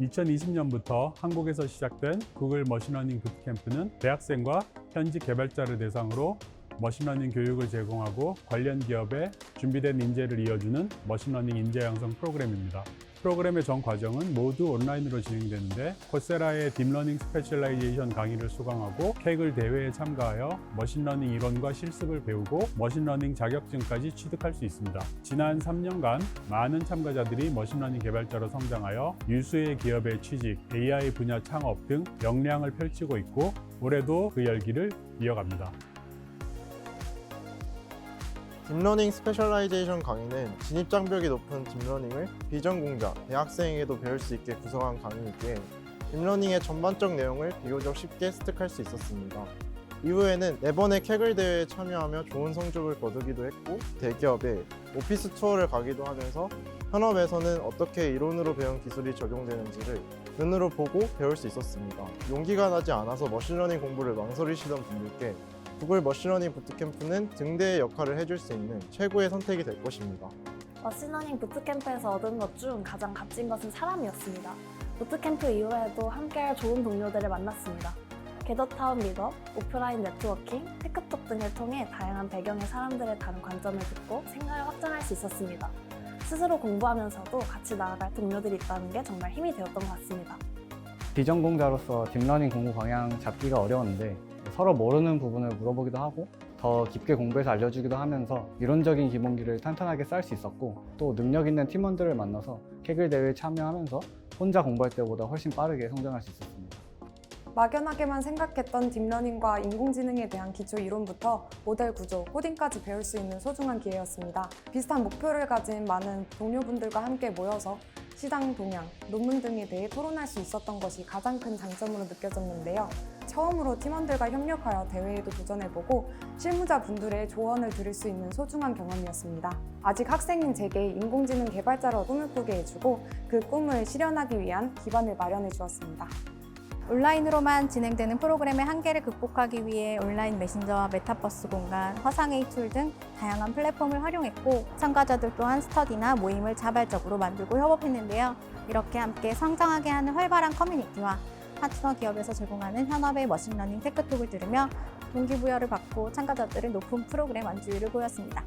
2020년부터 한국에서 시작된 구글 머신러닝 부트캠프는 대학생과 현지 개발자를 대상으로 머신러닝 교육을 제공하고 관련 기업에 준비된 인재를 이어주는 머신러닝 인재 양성 프로그램입니다. 프로그램의 전 과정은 모두 온라인으로 진행되는데 코세라의 딥러닝 스페셜라이제이션 강의를 수강하고 케이글 대회에 참가하여 머신러닝 이론과 실습을 배우고 머신러닝 자격증까지 취득할 수 있습니다. 지난 3년간 많은 참가자들이 머신러닝 개발자로 성장하여 유수의 기업에 취직, AI 분야 창업 등 역량을 펼치고 있고 올해도 그 열기를 이어갑니다. 딥러닝 스페셜라이제이션 강의는 진입 장벽이 높은 딥러닝을 비전공자, 대학생에게도 배울 수 있게 구성한 강의이기에 딥러닝의 전반적 내용을 비교적 쉽게 습득할 수 있었습니다. 이후에는 네 번의 캐글 대회에 참여하며 좋은 성적을 거두기도 했고 대기업에 오피스 투어를 가기도 하면서 현업에서는 어떻게 이론으로 배운 기술이 적용되는지를 눈으로 보고 배울 수 있었습니다. 용기가 나지 않아서 머신러닝 공부를 망설이시던 분들께 구글 머신러닝 부트캠프는 등대의 역할을 해줄 수 있는 최고의 선택이 될 것입니다. 머신러닝 부트캠프에서 얻은 것 중 가장 값진 것은 사람이었습니다. 부트캠프 이후에도 함께할 좋은 동료들을 만났습니다. 게더타운 미업, 오프라인 네트워킹, 테크톡 등을 통해 다양한 배경의 사람들의 다른 관점을 듣고 생각을 확장할 수 있었습니다. 스스로 공부하면서도 같이 나아갈 동료들이 있다는 게 정말 힘이 되었던 것 같습니다. 비전공자로서 딥러닝 공부 방향 잡기가 어려웠는데 서로 모르는 부분을 물어보기도 하고 더 깊게 공부해서 알려주기도 하면서 이론적인 기본기를 탄탄하게 쌓을 수 있었고 또 능력 있는 팀원들을 만나서 케글 대회에 참여하면서 혼자 공부할 때보다 훨씬 빠르게 성장할 수 있었습니다. 막연하게만 생각했던 딥러닝과 인공지능에 대한 기초 이론부터 모델 구조, 코딩까지 배울 수 있는 소중한 기회였습니다. 비슷한 목표를 가진 많은 동료분들과 함께 모여서 시장 동향, 논문 등에 대해 토론할 수 있었던 것이 가장 큰 장점으로 느껴졌는데요. 처음으로 팀원들과 협력하여 대회에도 도전해보고 실무자분들의 조언을 들을 수 있는 소중한 경험이었습니다. 아직 학생인 제게 인공지능 개발자로 꿈을 꾸게 해주고 그 꿈을 실현하기 위한 기반을 마련해 주었습니다. 온라인으로만 진행되는 프로그램의 한계를 극복하기 위해 온라인 메신저와 메타버스 공간, 화상회의 툴 등 다양한 플랫폼을 활용했고 참가자들 또한 스터디나 모임을 자발적으로 만들고 협업했는데요. 이렇게 함께 성장하게 하는 활발한 커뮤니티와 파트너 기업에서 제공하는 현업의 머신러닝 테크톡을 들으며 동기부여를 받고 참가자들은 높은 프로그램 완주율을 보였습니다.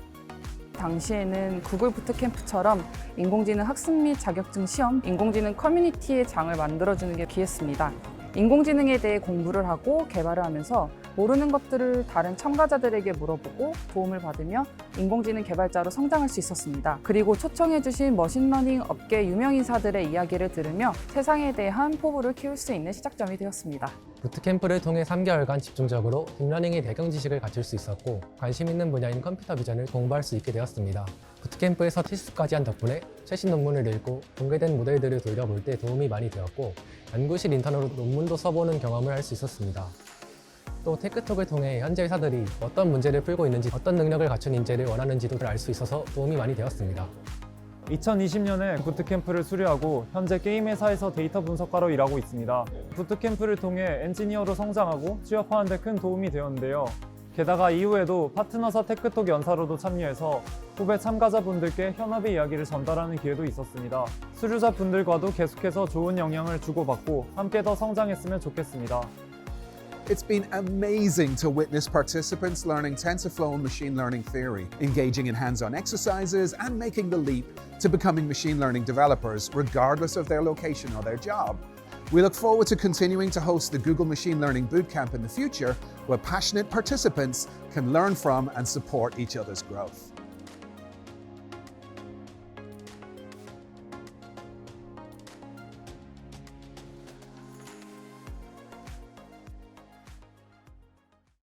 당시에는 구글 부트캠프처럼 인공지능 학습 및 자격증 시험, 인공지능 커뮤니티의 장을 만들어주는 게 기했습니다. 인공지능에 대해 공부를 하고 개발을 하면서 모르는 것들을 다른 참가자들에게 물어보고 도움을 받으며 인공지능 개발자로 성장할 수 있었습니다. 그리고 초청해주신 머신러닝 업계 유명 인사들의 이야기를 들으며 세상에 대한 포부를 키울 수 있는 시작점이 되었습니다. 부트캠프를 통해 3개월간 집중적으로 딥러닝의 배경 지식을 갖출 수 있었고 관심 있는 분야인 컴퓨터 비전을 공부할 수 있게 되었습니다. 부트캠프에서 실습까지 한 덕분에 최신 논문을 읽고 공개된 모델들을 돌려볼 때 도움이 많이 되었고 연구실 인턴으로 논문도 써보는 경험을 할 수 있었습니다. 또 테크톡을 통해 현재 회사들이 어떤 문제를 풀고 있는지 어떤 능력을 갖춘 인재를 원하는지도 알 수 있어서 도움이 많이 되었습니다. 2020년에 부트캠프를 수료하고 현재 게임 회사에서 데이터 분석가로 일하고 있습니다. 부트캠프를 통해 엔지니어로 성장하고 취업하는 데 큰 도움이 되었는데요. 게다가 이후에도 파트너사 테크톡 연사로도 참여해서 후배 참가자분들께 현업의 이야기를 전달하는 기회도 있었습니다. 수료자분들과도 계속해서 좋은 영향을 주고받고 함께 더 성장했으면 좋겠습니다. It's been amazing to witness participants learning TensorFlow and machine learning theory, engaging in hands on exercises, and making the leap to becoming machine learning developers, regardless of their location or their job. We look forward to continuing to host the Google Machine Learning Bootcamp in the future, where passionate participants can learn from and support each other's growth.